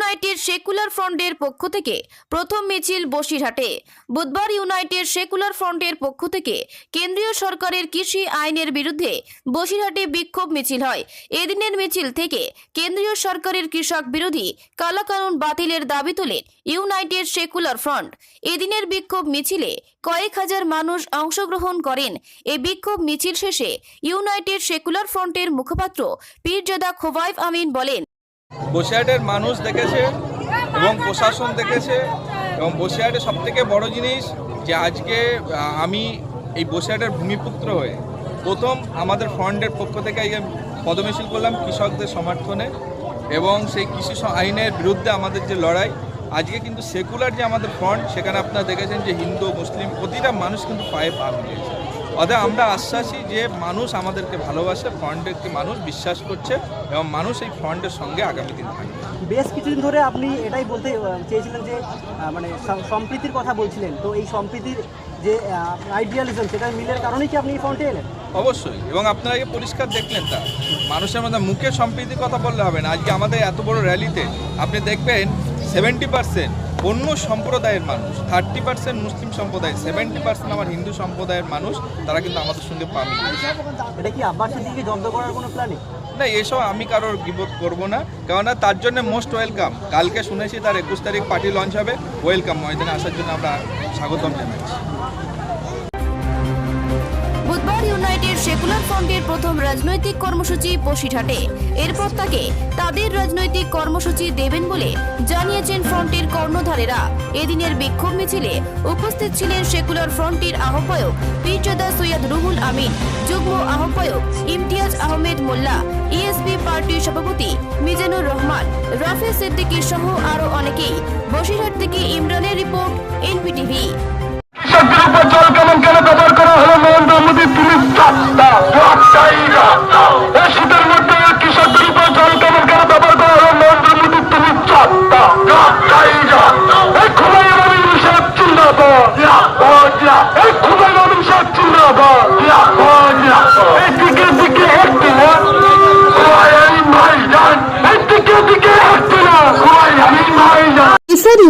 United secular ফ্রন্টের পক্ষ থেকে প্রথম মিছিল বসিরহাটে। বুধবার ইউনাইটেড সেকুলার ফ্রন্টের পক্ষ থেকে কেন্দ্রীয় সরকারের কৃষি আইনের বিরুদ্ধে বসিরহাটে বিক্ষোভ মিছিল হয়। এদিনের মিছিল থেকে কেন্দ্রীয় সরকারের কৃষক বিরোধী কালাকানুন বাতিলের দাবি তোলেন ইউনাইটেড সেকুলার ফ্রন্ট। এদিনের বিক্ষোভ মিছিলে কয়েক হাজার মানুষ অংশগ্রহণ করেন। এই বিক্ষোভ মিছিল শেষে ইউনাইটেড সেকুলার ফ্রন্টের মুখপাত্র পীরজাদা খোবাইব আমিন বলেন বসিরহাটের মানুষ দেখেছে এবং প্রশাসন দেখেছে। এবং বসিরহাটের সব থেকে বড় জিনিস যে আজকে আমি এই বসিরহাটের ভূমিপুত্র হয়ে প্রথম আমাদের ফ্রন্টের পক্ষ থেকে পদমিছিল করলাম কৃষকদের সমর্থনে এবং সেই কৃষি আইনের বিরুদ্ধে আমাদের যে লড়াই, আজকে কিন্তু সেকুলার যে আমাদের ফ্রন্ট সেখানে আপনারা দেখেছেন যে হিন্দু, মুসলিম প্রতিটা মানুষ কিন্তু পায়ে পা মিলিয়েছে। অতএব আমরা আশ্বাসী যে মানুষ আমাদেরকে ভালোবাসে ফ্রন্টেরকে মানুষ বিশ্বাস করছে এবং মানুষ এই ফ্রন্টের সঙ্গে আগামী দিন থাকবে। বেশ কিছুদিন ধরে আপনি এটাই বলতে চেয়েছিলেন যে মানে সম্প্রীতির কথা বলছিলেন। তো এই সম্প্রীতির যে আইডিয়ালিজম সেটা মিলের কারণেই কি আপনি এই ফ্রন্টে এলেন? অবশ্যই। এবং আপনারা আগে পরিষ্কার দেখলেন তা। মানুষের মধ্যে মুখে সম্প্রীতির কথা বললে হবে না। আজকে আমাদের এত বড় র্যালিতে আপনি দেখবেন সেভেন্টি পার্সেন্ট অন্য সম্প্রদায়ের মানুষ থার্টি পার্সেন্ট মুসলিম সম্প্রদায় সেভেন্টি পার্সেন্ট আমার হিন্দু সম্প্রদায়ের মানুষ তারা কিন্তু আমাদের সঙ্গে পাবে এটা কি আব্বাস দিকে জব্দ করার কোনো প্ল্যানিং না এসব আমি কারোর গিবোধ করব না কেননা তার জন্য মোস্ট ওয়েলকাম কালকে শুনেছি তার একুশ তারিখ পার্টি লঞ্চ হবে ওয়েলকাম ময়দানে আসার জন্য আমরা স্বাগতম জানাচ্ছি। বুধবার ইউনাইটেড সেকুলার ফ্রন্টের প্রথম রাজনৈতিক কর্মসূচি বসিরহাটে। এরপর তাকে তাদের রাজনৈতিক কর্মসূচি দেবেন বলে জানিয়েছেন ফ্রন্টের কর্ণধারেরা। এদিনের বিক্ষোভ মিছিলে উপস্থিত ছিলেন সেকুলার ফ্রন্টের আহ্বায়ক পীরজাদা সৈয়দ রুহুল আমিন, যুগ্ম আহ্বায়ক ইমতিয়াজ আহমেদ মোল্লা ইএসপি পার্টির সভাপতি মিজানুর রহমান রাফে সিদ্দিকী সহ আরও অনেকেই। বসিরহাট থেকে ইমরানের রিপোর্ট, এনপিটিভি। কেন ব্যবহার করা হলো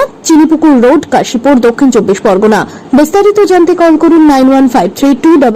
ঠিকানা চিনিপুকুর রোড, কাশীপুর, দক্ষিণ চব্বিশ পরগনা। বিস্তারিত জানতে কল করুন nine one five three two